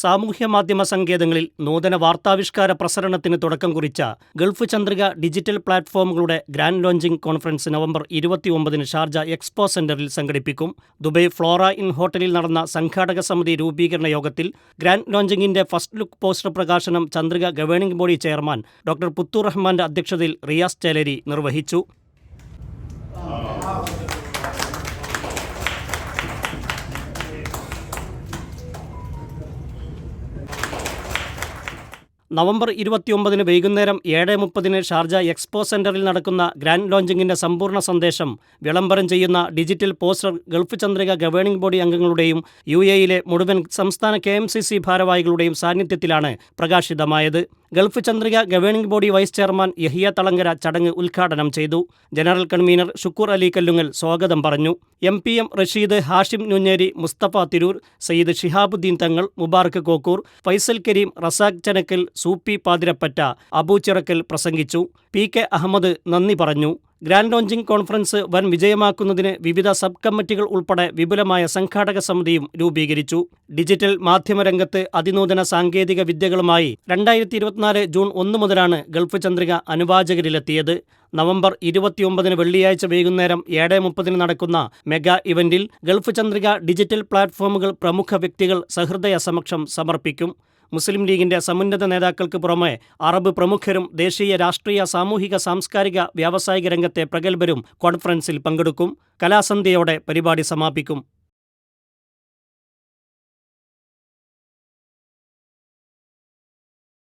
സാമൂഹ്യ മാധ്യമ സങ്കേതങ്ങളിൽ നൂതന വാർത്താവിഷ്കാര പ്രസരണത്തിന് തുടക്കം കുറിച്ച ഗൾഫ് ചന്ദ്രിക ഡിജിറ്റൽ പ്ലാറ്റ്ഫോമുകളുടെ ഗ്രാൻഡ് ലോഞ്ചിംഗ് കോൺഫറൻസ് നവംബർ ഇരുപത്തിയൊമ്പതിന് ഷാർജ എക്സ്പോ സെന്ററിൽ സംഘടിപ്പിക്കും. ദുബൈ ഫ്ലോറ ഇൻ ഹോട്ടലിൽ നടന്ന സംഘാടക സമിതി രൂപീകരണ യോഗത്തിൽ ഗ്രാൻഡ് ലോഞ്ചിംഗിന്റെ ഫസ്റ്റ് ലുക്ക് പോസ്റ്റർ പ്രകാശനം Chandrika governing body chairman doctor Puthur റഹ്മാന്റെ അധ്യക്ഷതയിൽ റിയാസ് ചേലരി നിർവഹിച്ചു. നവംബർ ഇരുപത്തിയൊമ്പതിന് വൈകുന്നേരം ഏഴ് മുപ്പതിന് ഷാർജ എക്സ്പോ സെന്ററിൽ നടക്കുന്ന ഗ്രാൻഡ് ലോഞ്ചിംഗിന്റെ സമ്പൂർണ സന്ദേശം വിളംബരം ചെയ്യുന്ന digital poster Gulf Chandrika governing body അംഗങ്ങളുടെയും U എയിലെ മുഴുവൻ സംസ്ഥാന കെ ഭാരവാഹികളുടെയും സാന്നിധ്യത്തിലാണ് പ്രകാശിതമായത്. Gulf Chandrika governing body vice chairman Yahiya Thalangara ചടങ്ങ് ഉദ്ഘാടനം ചെയ്തു. ജനറൽ കൺവീനർ ഷുക്കൂർ അലി കല്ലുങ്ങൽ സ്വാഗതം പറഞ്ഞു. M P M Rasheed Hashim Nunheri Musthafa Tirur Sayyid Shihabuddin Thangal Mubarak Kokkur Faisal Kareem Razak ചനക്കൽ Soopy Pathirappatta അബൂച്ചിറക്കൽ പ്രസംഗിച്ചു. പി കെ അഹമ്മദ് നന്ദി പറഞ്ഞു. ഗ്രാൻഡ് ലോഞ്ചിംഗ് കോൺഫറൻസ് വൻ വിജയമാക്കുന്നതിന് വിവിധ സബ് കമ്മിറ്റികൾ ഉൾപ്പെടെ വിപുലമായ സംഘാടക സമിതിയും രൂപീകരിച്ചു. ഡിജിറ്റൽ മാധ്യമരംഗത്ത് അതിനൂതന സാങ്കേതിക വിദ്യകളുമായി രണ്ടായിരത്തി ഇരുപത്തിനാല് ജൂൺ ഒന്ന് മുതലാണ് ഗൾഫ് ചന്ദ്രിക അനുവാചകരിലെത്തിയത്. നവംബർ ഇരുപത്തിയൊമ്പതിന് വെള്ളിയാഴ്ച വൈകുന്നേരം ഏഴ് മുപ്പതിന് നടക്കുന്ന മെഗാ ഇവന്റിൽ ഗൾഫ് ചന്ദ്രിക ഡിജിറ്റൽ പ്ലാറ്റ്ഫോമുകൾ പ്രമുഖ വ്യക്തികൾ സഹൃദയ സമക്ഷം സമർപ്പിക്കും. മുസ്ലിം ലീഗിന്റെ സമുന്നത നേതാക്കൾക്ക് പുറമെ അറബ് പ്രമുഖരും ദേശീയ രാഷ്ട്രീയ സാമൂഹിക സാംസ്കാരിക വ്യാവസായിക രംഗത്തെ പ്രഗത്ഭരും കോൺഫറൻസിൽ പങ്കെടുക്കും. കലാസന്ധ്യയോടെ പരിപാടി സമാപിക്കും.